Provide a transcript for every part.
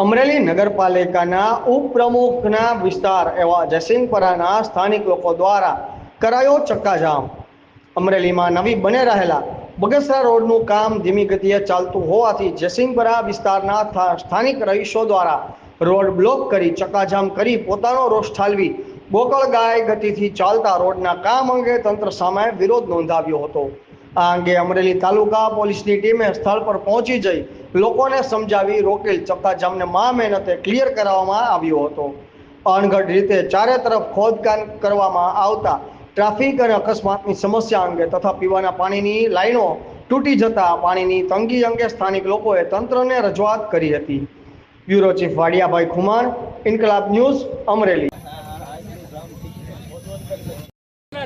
અમરેલી નગરપાલિકાના ઉપપ્રમુખના વિસ્તાર એવા જયસિંહપરાના સ્થાનિક લોકો દ્વારા કરાયો ચક્કાજામ. અમરેલીમાં નવી બને રહેલા બગસરા રોડનું કામ ધીમી ગતિએ ચાલતું હોવાથી જયસિંહપરા વિસ્તારના સ્થાનિક રહીશો દ્વારા રોડ બ્લોક કરી ચક્કાજામ કરી પોતાનો રોષ ઠાલવી બોકળ ગાય ગતિથી ચાલતા રોડના કામ અંગે તંત્ર સામે વિરોધ નોંધાવ્યો હતો. આ અંગે અમરેલી તાલુકા પોલીસની ટીમે સ્થળ પર પહોંચી જઈ લોકોને સમજાવી રોકેલ ચક્કાજામને મા મહેનતે ક્લિયર કરાવવામાં આવ્યો હતો. અણઘડ રીતે ચારે તરફ ખોદકામ કરવામાં આવતા ટ્રાફિક અને અકસ્માતની સમસ્યા અંગે તથા પીવાના પાણીની લાઈનો તૂટી જતા પાણીની તંગી અંગે સ્થાનિક લોકોએ તંત્રને રજૂઆત કરી હતી. Bureau chief Vadiyabhai Khuman, Inquilab news, Amreli.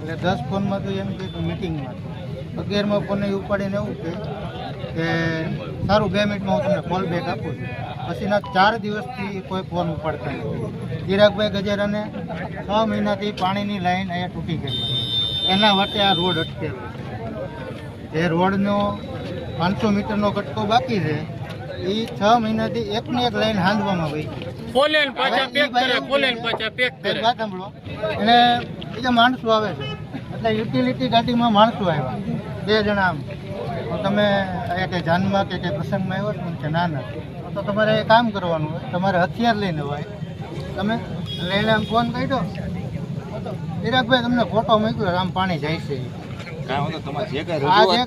એટલે દસ ફોનમાં તો એમ કે મિટિંગમાં અગિયારમાં ફોને ઉપાડીને એવું કે કે સારું બે મિનિટમાં હું તમને કોલ બેક આપું છું. પછીના ચાર દિવસથી કોઈ ફોન ઉપાડતા નથી. ચિરાગભાઈ ગજેરાને છ મહિનાથી પાણીની લાઈન અહીંયા તૂટી ગઈ એના વચ્ચે આ રોડ અટકેલો એ રોડનો પાંચસો મીટરનો કટકો બાકી છે એ છ મહિનાથી એકની એક લાઈન હાંધવામાં ગઈ. ખોલે ને પાછા પેક કરે ખોલે પાછા પેક કરે. વાત સાંભળો અને બીજા માણસો આવે છે. એટલે યુટિલિટી ગાડીમાં માણસો આવ્યા. બે જણા આમ. તો તમે કે જાનમાં કે કંઈ પ્રસંગમાં આવ્યો છો કે ના ના. તો તમારે એ કામ કરવાનું હોય તમારે હથિયાર લઈને હોય. તમે લઈને આમ ફોન કાઢ્યો. ચિરાગભાઈ તમને ફોટો મૂક્યો આમ પાણી જાય છે. આ જે